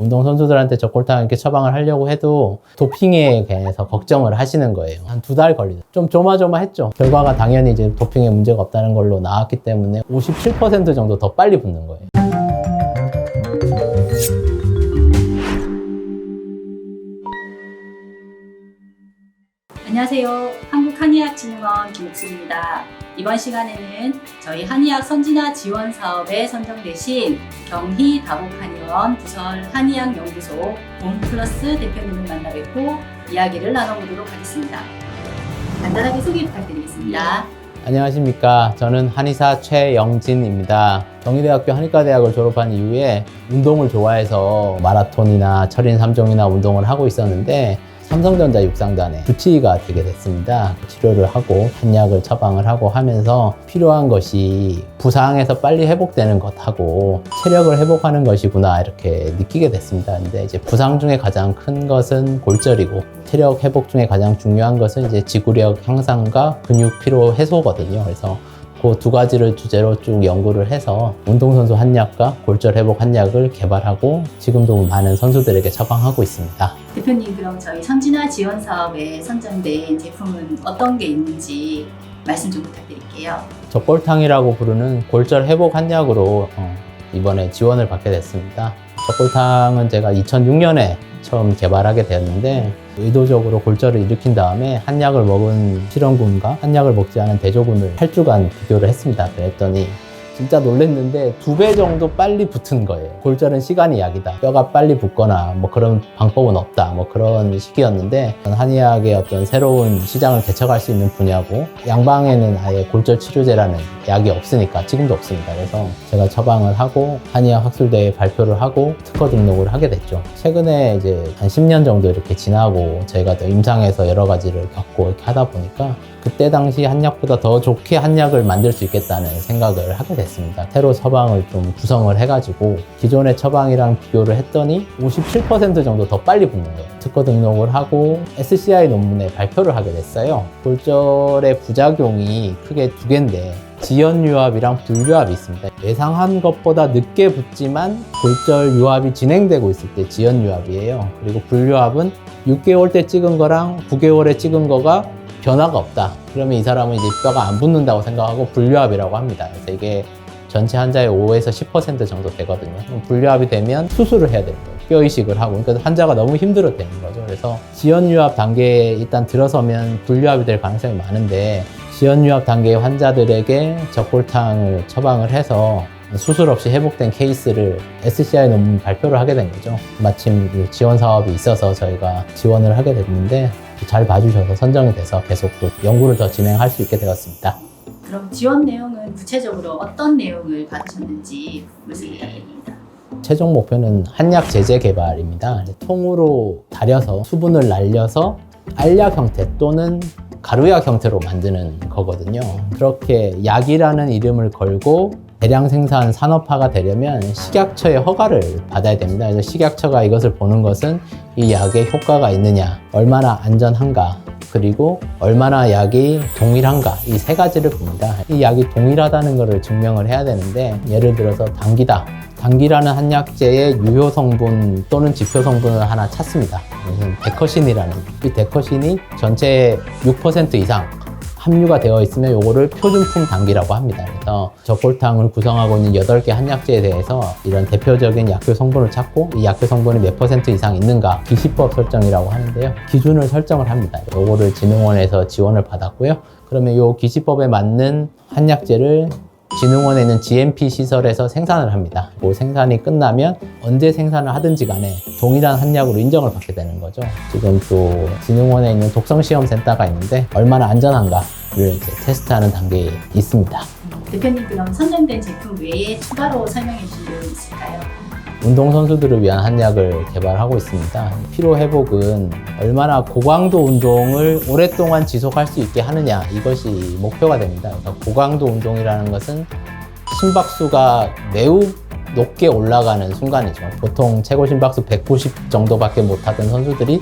운동 선수들한테 저골탕 이렇게 처방을 하려고 해도 도핑에 대해서 걱정을 하시는 거예요. 한 두 달 걸리죠. 좀 조마조마했죠. 결과가 당연히 이제 도핑에 문제가 없다는 걸로 나왔기 때문에 57% 정도 더 빨리 붙는 거예요. 안녕하세요. 한국 한의학 진흥원 김옥수입니다. 이번 시간에는 저희 한의학 선진화 지원 사업에 선정되신 경희 다복한의원 부설 한의학 연구소 봄플러스 대표님을 만나 뵙고 이야기를 나눠보도록 하겠습니다. 간단하게 소개 부탁드리겠습니다. 안녕하십니까. 저는 한의사 최영진입니다. 경희대학교 한의과대학을 졸업한 이후에 운동을 좋아해서 마라톤이나 철인 3종이나 운동을 하고 있었는데 삼성전자 육상단에 주치의가 되게 됐습니다. 치료를 하고 한약을 처방을 하고 하면서 필요한 것이 부상에서 빨리 회복되는 것하고 체력을 회복하는 것이구나 이렇게 느끼게 됐습니다. 근데 이제 부상 중에 가장 큰 것은 골절이고 체력 회복 중에 가장 중요한 것은 이제 지구력 향상과 근육 피로 해소거든요. 그래서 그두 가지를 주제로 쭉 연구를 해서 운동선수 한약과 골절 회복 한약을 개발하고 지금도 많은 선수들에게 처방하고 있습니다. 대표님 그럼 저희 선진화 지원 사업에 선정된 제품은 어떤 게 있는지 말씀 좀 부탁드릴게요. 적골탕이라고 부르는 골절 회복 한약으로 어, 이번에 지원을 받게 됐습니다. 적골탕은 제가 2006년에 처음 개발하게 되었는데 의도적으로 골절을 일으킨 다음에 한약을 먹은 실험군과 한약을 먹지 않은 대조군을 8주간 비교를 했습니다. 그랬더니 진짜 놀랬는데 두 배 정도 빨리 붙은 거예요. 골절은 시간이 약이다. 뼈가 빨리 붙거나 뭐 그런 방법은 없다. 뭐 그런 시기였는데 한의학의 어떤 새로운 시장을 개척할 수 있는 분야고 양방에는 아예 골절 치료제라는 약이 없으니까 지금도 없습니다. 그래서 제가 처방을 하고 한의학 학술대회 발표를 하고 특허 등록을 하게 됐죠. 최근에 이제 한 10년 정도 이렇게 지나고 저희가 또 임상에서 여러 가지를 겪고 이렇게 하다 보니까 그때 당시 한약보다 더 좋게 한약을 만들 수 있겠다는 생각을 하게 됐 습니다. 새로 처방을 좀 구성을 해가지고 기존의 처방이랑 비교를 했더니 57% 정도 더 빨리 붙는 거예요. 특허 등록을 하고 SCI 논문에 발표를 하게 됐어요. 골절의 부작용이 크게 두 개인데 지연 유압이랑 불유압이 있습니다. 예상한 것보다 늦게 붙지만 골절 유압이 진행되고 있을 때 지연 유압이에요. 그리고 불유압은 6개월 때 찍은 거랑 9개월에 찍은 거가 변화가 없다. 그러면 이 사람은 이제 뼈가 안 붙는다고 생각하고 불유압이라고 합니다. 그래서 이게 전체 환자의 5에서 10% 정도 되거든요. 그럼 불유압이 되면 수술을 해야 거예요. 뼈 이식을 하고. 그러니까 환자가 너무 힘들어 되는 거죠. 그래서 지연 유압 단계에 일단 들어서면 불유압이 될 가능성이 많은데 지연 유압 단계의 환자들에게 적골탕을 처방을 해서 수술 없이 회복된 케이스를 SCI 논문 발표를 하게 된 거죠. 마침 이 지원 사업이 있어서 저희가 지원을 하게 됐는데 잘 봐주셔서 선정이 돼서 계속 또 연구를 더 진행할 수 있게 되었습니다. 그럼 지원 내용은 구체적으로 어떤 내용을 받으셨는지 말씀 부탁드립니다. 최종 목표는 한약 제제 개발입니다. 통으로 달여서 수분을 날려서 알약 형태 또는 가루약 형태로 만드는 거거든요. 그렇게 약이라는 이름을 걸고 대량 생산 산업화가 되려면 식약처의 허가를 받아야 됩니다. 그래서 식약처가 이것을 보는 것은 이 약에 효과가 있느냐, 얼마나 안전한가, 그리고 얼마나 약이 동일한가 이 세 가지를 봅니다. 이 약이 동일하다는 것을 증명을 해야 되는데 예를 들어서 당기다. 당기라는 한약재의 유효 성분 또는 지표 성분을 하나 찾습니다. 데커신이라는 이 데커신이 전체의 6% 이상 함유가 되어 있으면 요거를 표준품 당기라고 합니다. 그래서 적골탕을 구성하고 있는 8개 한약재에 대해서 이런 대표적인 약효 성분을 찾고 이 약효 성분이 몇 퍼센트 이상 있는가 기시법 설정이라고 하는데요. 기준을 설정을 합니다. 요거를 진흥원에서 지원을 받았고요. 그러면 요 기시법에 맞는 한약재를 진흥원에 있는 GMP 시설에서 생산을 합니다. 그 생산이 끝나면 언제 생산을 하든지 간에 동일한 한약으로 인정을 받게 되는 거죠. 지금 또 진흥원에 있는 독성시험센터가 있는데 얼마나 안전한가를 이제 테스트하는 단계에 있습니다. 대표님 그럼 선정된 제품 외에 추가로 설명해 주실 내용 있을까요? 운동선수들을 위한 한약을 개발하고 있습니다. 피로 회복은 얼마나 고강도 운동을 오랫동안 지속할 수 있게 하느냐 이것이 목표가 됩니다. 고강도 운동이라는 것은 심박수가 매우 높게 올라가는 순간이죠. 보통 최고 심박수 190 정도밖에 못하던 선수들이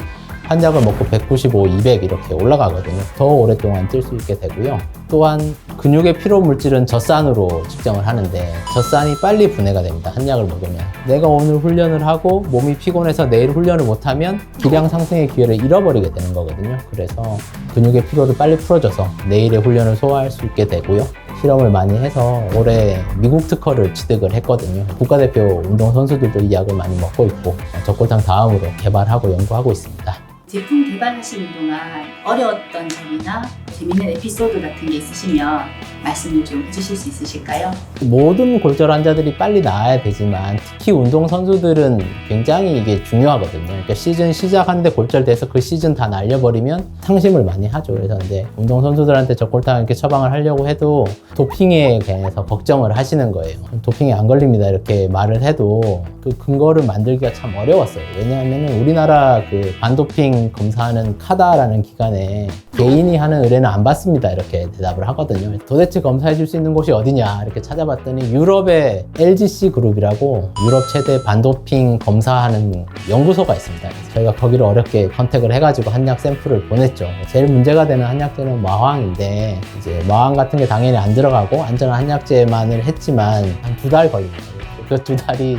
한 약을 먹고 195, 200 이렇게 올라가거든요. 더 오랫동안 뛸 수 있게 되고요. 또한 근육의 피로 물질은 젖산으로 측정을 하는데 젖산이 빨리 분해가 됩니다. 한약을 먹으면. 내가 오늘 훈련을 하고 몸이 피곤해서 내일 훈련을 못하면 기량 상승의 기회를 잃어버리게 되는 거거든요. 그래서 근육의 피로를 빨리 풀어줘서 내일의 훈련을 소화할 수 있게 되고요. 실험을 많이 해서 올해 미국 특허를 취득을 했거든요. 국가대표 운동 선수들도 이 약을 많이 먹고 있고 적골탕 다음으로 개발하고 연구하고 있습니다. 제품 개발하시는 동안 어려웠던 점이나 재밌는 에피소드 같은 게 있으시면 말씀을 좀 해주실 수 있으실까요? 모든 골절 환자들이 빨리 나아야 되지만 특히 운동 선수들은 굉장히 이게 중요하거든요. 그러니까 시즌 시작하는데 골절돼서 그 시즌 다 날려버리면 상심을 많이 하죠. 그래서 근데 운동 선수들한테 적골탕 이렇게 처방을 하려고 해도 도핑에 대해서 걱정을 하시는 거예요. 도핑에 안 걸립니다. 이렇게 말을 해도 그 근거를 만들기가 참 어려웠어요. 왜냐하면 우리나라 그 반도핑 검사하는 카다라는 기관에 개인이 하는 의뢰는 안 받습니다. 이렇게 대답을 하거든요. 도대체 검사해 줄 수 있는 곳이 어디냐 이렇게 찾아봤더니 유럽의 LGC 그룹이라고 유럽 최대 반도핑 검사하는 연구소가 있습니다. 저희가 거기를 어렵게 컨택을 해가지고 한약 샘플을 보냈죠. 제일 문제가 되는 한약제는 마황인데 이제 마황 같은 게 당연히 안 들어가고 안전한 한약제만을 했지만 한 두 달 걸립니다. 그 두 달이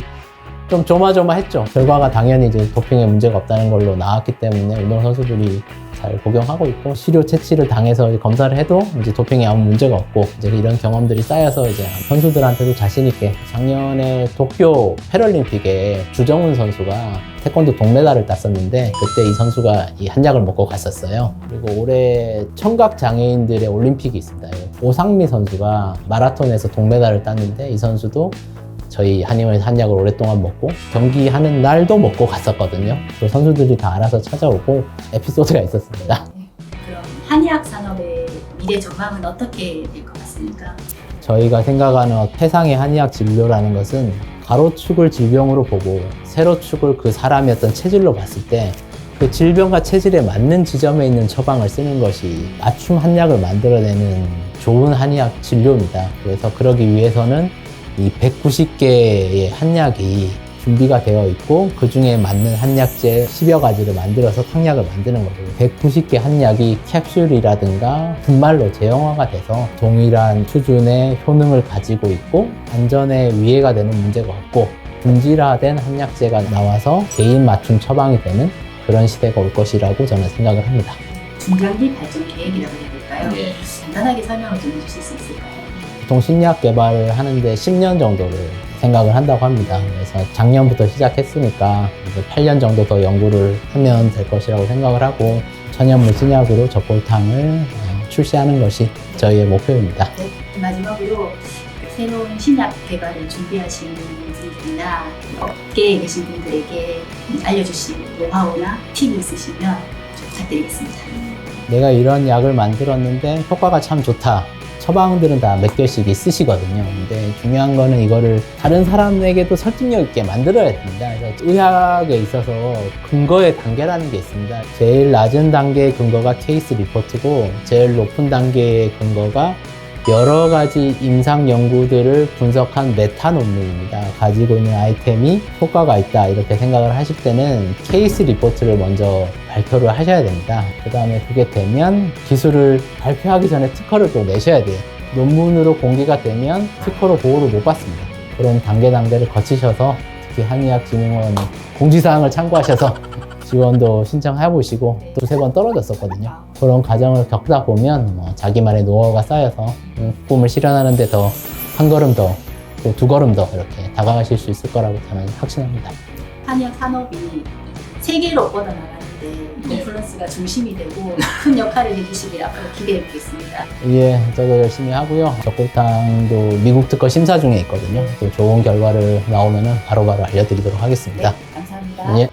좀 조마조마했죠. 결과가 당연히 이제 도핑에 문제가 없다는 걸로 나왔기 때문에 운동 선수들이 잘 복용하고 있고 시료 채취를 당해서 검사를 해도 이제 도핑에 아무 문제가 없고 이제 이런 경험들이 쌓여서 이제 선수들한테도 자신 있게 작년에 도쿄 패럴림픽에 주정훈 선수가 태권도 동메달을 땄었는데 그때 이 선수가 이 한약을 먹고 갔었어요. 그리고 올해 청각 장애인들의 올림픽이 있습니다. 오상미 선수가 마라톤에서 동메달을 땄는데 이 선수도 저희 한의원에서 한약을 오랫동안 먹고 경기하는 날도 먹고 갔었거든요. 그 선수들이 다 알아서 찾아오고 에피소드가 있었습니다. 그럼 한의학 산업의 미래 전망은 어떻게 될 것 같습니까? 저희가 생각하는 태상의 한의학 진료라는 것은 가로축을 질병으로 보고 세로축을 그 사람의 어떤 체질로 봤을 때 그 질병과 체질에 맞는 지점에 있는 처방을 쓰는 것이 맞춤 한약을 만들어내는 좋은 한의학 진료입니다. 그래서 그러기 위해서는 이 190개의 한약이 준비가 되어 있고 그 중에 맞는 한약제 10여 가지를 만들어서 탕약을 만드는 거죠. 190개 한약이 캡슐이라든가 분말로 제형화가 돼서 동일한 수준의 효능을 가지고 있고 안전에 위해가 되는 문제가 없고 분질화된 한약제가 나와서 개인 맞춤 처방이 되는 그런 시대가 올 것이라고 저는 생각을 합니다. 중장기 발전 계획이라고 해야 될까요? 간단하게 설명을 좀 해주실 수 있을까요? 보통 신약 개발을 하는데 10년 정도를 생각을 한다고 합니다. 그래서 작년부터 시작했으니까 이제 8년 정도 더 연구를 하면 될 것이라고 생각을 하고 천연물 진약으로 적골탕을 어, 출시하는 것이 저희의 목표입니다. 네, 마지막으로 새로운 신약 개발을 준비하시는 분들이나 업계에 계신 분들에게 알려주실 노하우나 팁이 있으시면 좀 부탁드리겠습니다. 내가 이런 약을 만들었는데 효과가 참 좋다. 처방들은 다 몇 개씩 쓰시거든요. 근데 중요한 거는 이거를 다른 사람에게도 설득력 있게 만들어야 됩니다. 그래서 의학에 있어서 근거의 단계라는 게 있습니다. 제일 낮은 단계의 근거가 케이스 리포트고 제일 높은 단계의 근거가 여러 가지 임상 연구들을 분석한 메타 논문입니다. 가지고 있는 아이템이 효과가 있다 이렇게 생각을 하실 때는 케이스 리포트를 먼저 발표를 하셔야 됩니다. 그 다음에 그게 되면 기술을 발표하기 전에 특허를 또 내셔야 돼요. 논문으로 공개가 되면 특허로 보호를 못 받습니다. 그런 단계 단계를 거치셔서 특히 한의학진흥원 공지사항을 참고하셔서 지원도 신청해 보시고 또 세 번 떨어졌었거든요. 그런 과정을 겪다 보면 뭐 자기만의 노하우가 쌓여서 음, 꿈을 실현하는데 더 한 걸음 더, 또 두 걸음 더 이렇게 다가가실 수 있을 거라고 저는 확신합니다. 한의학 산업이 세계로 뻗어나가는데 인플루언스가 중심이 되고 큰 역할을 해주시길 앞으로 기대해 보겠습니다. 예, 저도 열심히 하고요. 적골탕도 미국 특허 심사 중에 있거든요. 또 좋은 결과를 나오면 바로바로 알려드리도록 하겠습니다. 네, 감사합니다. 예.